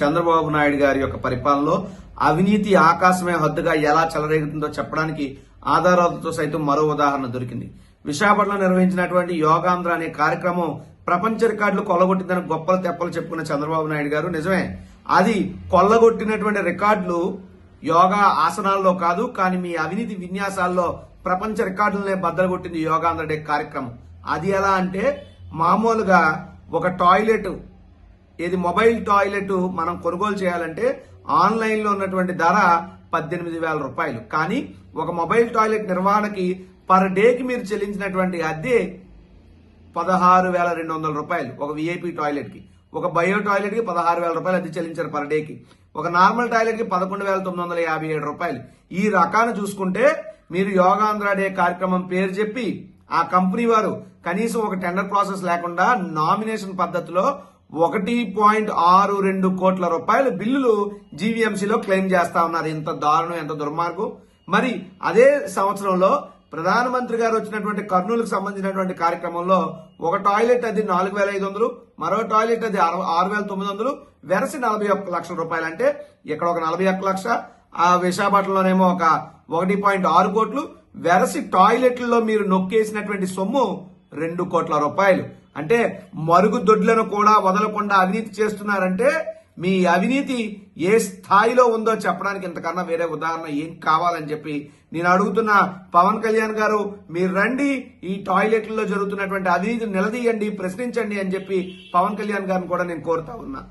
చంద్రబాబు నాయుడు గారి యొక్క పరిపాలనలో అవినీతి ఆకాశమే హద్దుగా ఎలా చెలరేగుతుందో చెప్పడానికి ఆధారాలతో సైతం మరో ఉదాహరణ దొరికింది. విశాఖపట్నంలో నిర్వహించినటువంటి యోగాంధ్ర అనే కార్యక్రమం ప్రపంచ రికార్డులు కొల్లగొట్టిందని గొప్పలు తెప్పలు చెప్పుకున్న చంద్రబాబు నాయుడు గారు. నిజమే అది కొల్లగొట్టినటువంటి రికార్డులు యోగా ఆసనాల్లో కాదు కానీ మీ అవినీతి విన్యాసాల్లో ప్రపంచ రికార్డులనే బద్దలుగొట్టింది యోగాంధ్ర డే కార్యక్రమం. అది ఎలా అంటే మామూలుగా ఒక టాయిలెట్ ఇది మొబైల్ టాయిలెట్ మనం కొనుగోలు చేయాలంటే ఆన్లైన్లో ఉన్నటువంటి ధర పద్దెనిమిది వేల రూపాయలు. కానీ ఒక మొబైల్ టాయిలెట్ నిర్వహణకి పర్ డేకి మీరు చెల్లించినటువంటి అద్దె పదహారు వేల రెండు వందల రూపాయలు ఒక విఐపి టాయిలెట్కి ఒక బయో టాయిలెట్కి పదహారు వేల రూపాయలు అద్దె చెల్లించారు పర్ డేకి. ఒక నార్మల్ టాయిలెట్కి పదకొండు వేల తొమ్మిది వందల యాభై ఏడు రూపాయలు. ఈ రకాన్ని చూసుకుంటే మీరు యోగాంధ్ర డే కార్యక్రమం పేరు చెప్పి ఆ కంపెనీ వారు కనీసం ఒక టెండర్ ప్రాసెస్ లేకుండా నామినేషన్ పద్ధతిలో ఒకటి పాయింట్ ఆరు రెండు కోట్ల రూపాయల బిల్లులు జీవీఎంసీలో క్లెయిమ్ చేస్తా ఉన్నారు. ఎంత దారుణం ఎంత దుర్మార్గం. మరి అదే సంవత్సరంలో ప్రధానమంత్రి గారు వచ్చినటువంటి కర్నూలుకు సంబంధించినటువంటి కార్యక్రమంలో ఒక టాయిలెట్ అది నాలుగు వేల ఐదు వందలు మరో టాయిలెట్ అది ఆరు ఆరు వేల తొమ్మిది వందలు వెరసి నలభై ఒక్క లక్షల రూపాయలు అంటే ఇక్కడ ఒక నలభై ఒక్క లక్ష. ఆ విశాఖపట్నంలోనేమో ఒక ఒకటి పాయింట్ ఆరు కోట్లు వెరసి టాయిలెట్లలో మీరు నొక్కేసినటువంటి సొమ్ము రెండు కోట్ల రూపాయలు. అంటే మరుగుదొడ్లను కూడా వదలకుండా అవినీతి చేస్తున్నారంటే మీ అవినీతి ఏ స్థాయిలో ఉందో చెప్పడానికి ఇంతకన్నా వేరే ఉదాహరణ ఏం కావాలని చెప్పి నేను అడుగుతున్న పవన్ కళ్యాణ్ గారు మీరు రండి ఈ టాయిలెట్లలో జరుగుతున్నటువంటి అవినీతిని నిలదీయండి ప్రశ్నించండి అని చెప్పి పవన్ కళ్యాణ్ గారిని కూడా నేను కోరుతా ఉన్నా.